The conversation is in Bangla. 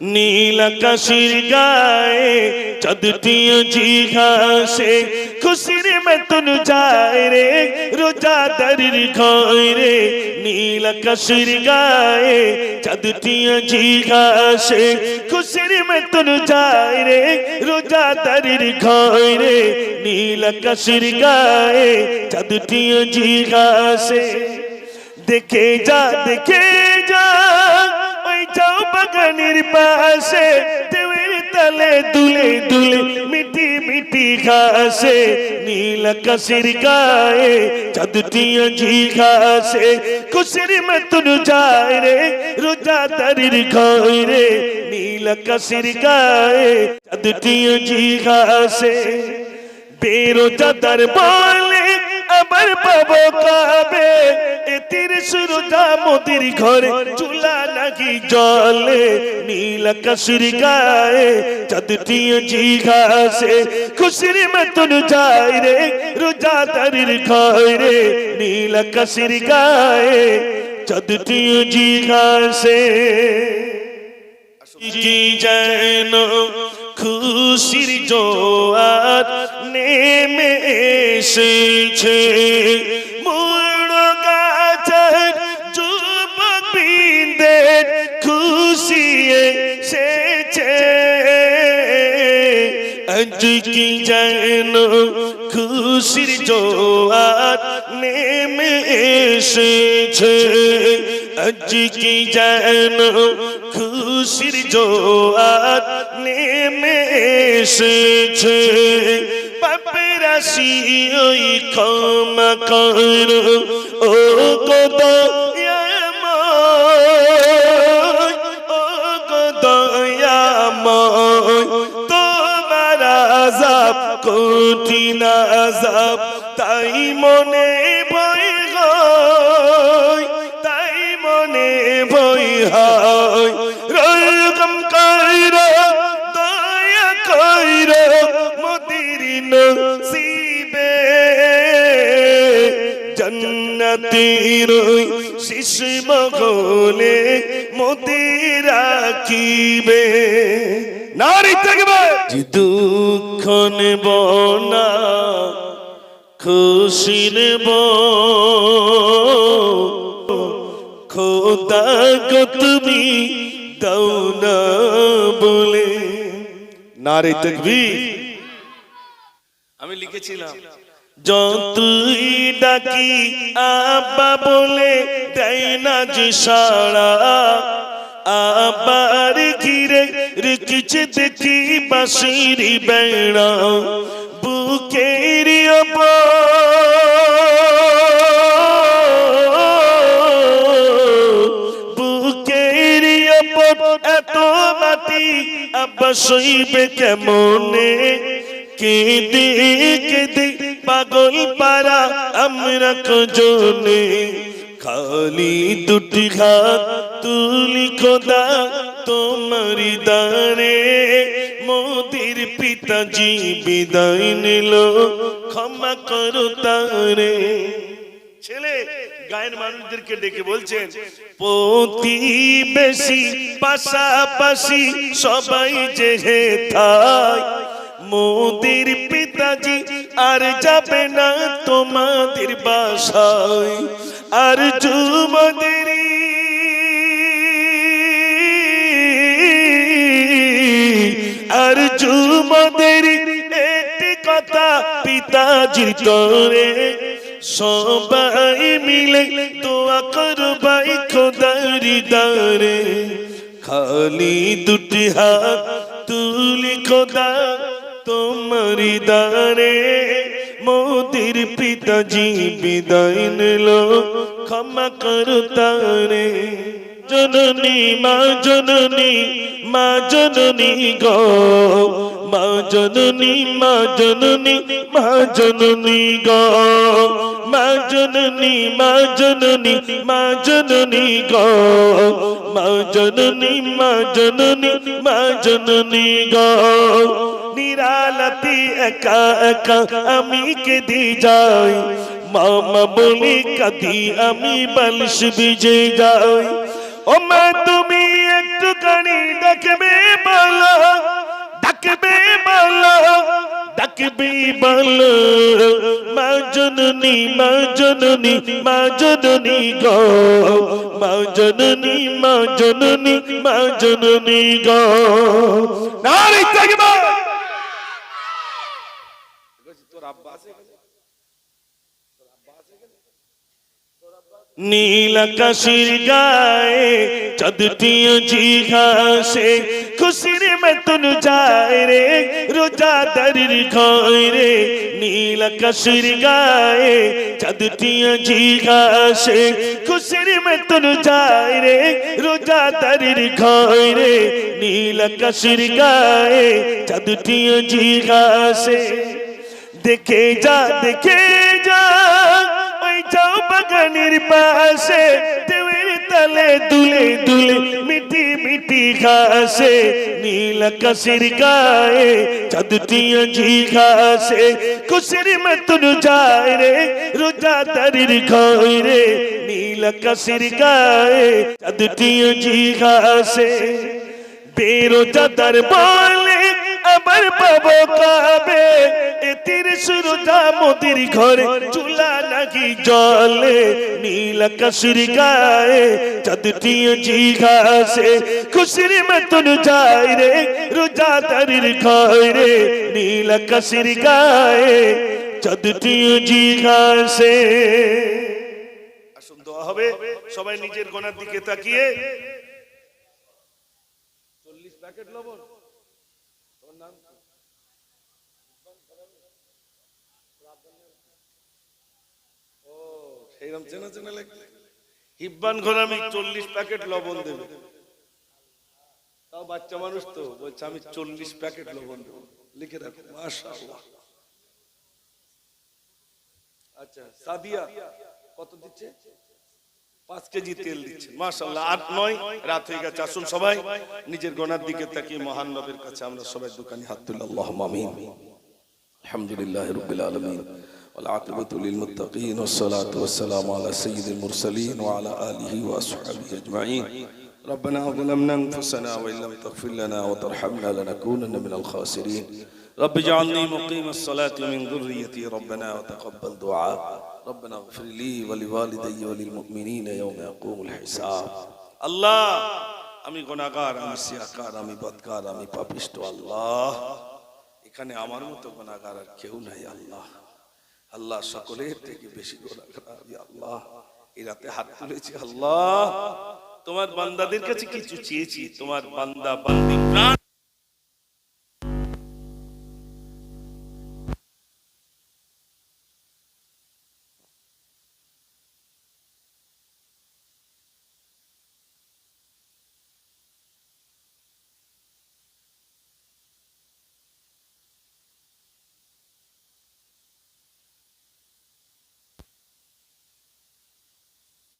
নীল আকাশের গায়ে চাঁদটিও জিঘাসে খুশির মতন যায় রে, রোজাদারির ঘয় রে। নীল আকাশের গায়ে চাঁদটিও জিঘাসে খুশির মতন যায় রে, রোজাদারির ঘয় রে। নীল আকাশের গায়ে চাঁদটিও জিঘাসে দেখে যা দেখে যা। বাগানের পাশে দেওয়ের তালে দুলে দুলে মিটি মিটি ঘাসে, নীল আকাশের গায়ে চাঁদটিয়া ঝি ঘাসে। খুশির মতন যায় রে, রোজা তারির ঘয় রে নীল আকাশের গায়ে চাঁদটিয়া ঝি ঘাসে। বেরোজাদার বলে আবার পাবো কাবে। এ তিরিশ রোজা মোদির ঘরে চুলা নাকি জলে নীল আকাশের গায়ে চাঁদটিও জি ঘাসে খুশির মতন যায় রে রোজা তারির ঘরে নীল আকাশের গায়ে চাঁদটিও জি ঘাসে কি যেন খুশির জোয়ার নেমে এসেছে। মোড় গাছের যুবক বৃন্দের খুশি এসেছে। আজ কি যেন খুশির জোয়ার নেমে এসেছে। আজ কি যেন খুশির জোয়ার নেমে এসেছে। পাপরাশি ওই ক্ষমা কর। ও আজাব, কঠিন আজাব, তাই মনে ভয় তাই মনে ভয় হয়। জন্নতির শিশ মগলে মতি রাখিবে। নারী থাকবে যে দুঃখ নেব না খুশি নেব খোদা গো তুমি দাও না বলে। নারী তকবীর আমি লিখেছিলাম। যতই ডাকি আব্বা বলে, দেয় না যে সারা আবার ঘিরে রেখেছে দেখি বাঁশির বেড়া। বুকের বুকের এত মাটি, আব্বা সইবে কেমনে? কেঁদে কেঁদে পাগল পারা আমরা কজনে খালি দুটি হাত তুলি খোদা তোমারি দারে মোদির পিতাজি বিদায় নিল, ক্ষমা করো তারে। ছেলে, গায়ের মানুষদেরকে ডেকে বলছেন, প্রতিবেশী পাশাপাশি সবাই যে হেথায় মোদির পিতাজি, আর যাবে না তোমাদের বাসায়। আর যুবদেরই আর যুবদেরই একটি কথা পিতাজির তরে, সবাই মিলে দোয়া করবাই খোদারি দারে খালি দুটি হাত তুলি খোদা তোমারি দারে মোদির পিতাজি বিদায় নিল ক্ষমা করো তারে জননী মা জননী মা জননী গো মা জননী মা জননী মা জননী গো মা জননী মা জননী মা জননী গো মা জননী মা জননী মা জননী গো নিরালাতি একা একা আমি কেঁদে যাই। মামা বলে কাঁদি, আমি বালিশ ভিজে যাই। ও মা, তুমি একটু কানি ডাকবে বলো ডাকবে বলো ডাকবে বলো। মা জননী মা জননী মা জননী গো, মা জননী মা জননী মা জননী গো। নারী থাকবে আব্বা আছে? নীল আকাশের গায়ে চাঁদটিও জিঘাসে, খুশির মতন যায় রে, রোজাদারির ঘরে নীল আকাশের গায়ে চাঁদটিও জিঘাসে, খুশির মতন যায় রে, রোজাদারির ঘরে নীল আকাশের গায়ে চাঁদটিও জিঘাসে দেখে যা দেখে যা। ওই যাও বাগানের পাশে তলে দুলে দুলে, মিটি মিটি ঘাসে, নীল কাশির গায়ে চাঁদটিয়া ঝি ঘাসে। খুশির মতন যায় রে রোজা তারির ঘরে রে নীল কাশির গায়ে চাঁদটিয়া ঝি ঘাসে। বেরোজাদার বলে, আবার পাবো কাবে? মোদির ঘরে, চুলা নাকি জলে, নীল কাশির গায়ে চাঁদটি জি ঘাসে খুশির মতন যায় রে রোজা তারির ঘরে নীল কাশির গায়ে চাঁদটি জি ঘাসে আসুন, দোয়া হবে, সবাই নিজের গোনার দিকে তাকিয়ে। চল্লিশ প্যাকেট লবণ তোমার নাম কি? আচ্ছা কত দিচ্ছে? পাঁচ কেজি তেল দিচ্ছে, মাশাআল্লাহ। আট, নয়, রাত হয়ে গেছে, আসুন সবাই। নিজের গোনার দিকে তাকিয়ে মহান নবের কাছে আমরা সবাই দোকানে হাত তুলে আমিন। الحمد لله رب العالمين والعاقبة للمتقين والصلاة والسلام على سيد المرسلين وعلى آله وأصحابه أجمعين ربنا ظلمنا أنفسنا وإن لم تغفر لنا وترحمنا لنكونن من الخاسرين رب اجعلني مقيم الصلاة من ذريتي ربنا وتقبل دعاء ربنا اغفر لي ولوالدي وللمؤمنين يوم يقوم الحساب الله আমি গুনাহগার আমি সিয়াকার আমি বদকার আমি পাপিষ্ট আল্লাহ এখানে আমার মতো গোনাগার আর কেউ নাই, আল্লাহ। আল্লাহ সকলের থেকে বেশি গোনাগার আল্লাহ। এই রাতে হাত তুলেছি, আল্লাহ। তোমার বান্দাদের কাছে কিছু চেয়েছি, তোমার বান্দা, বান্দি প্রাণ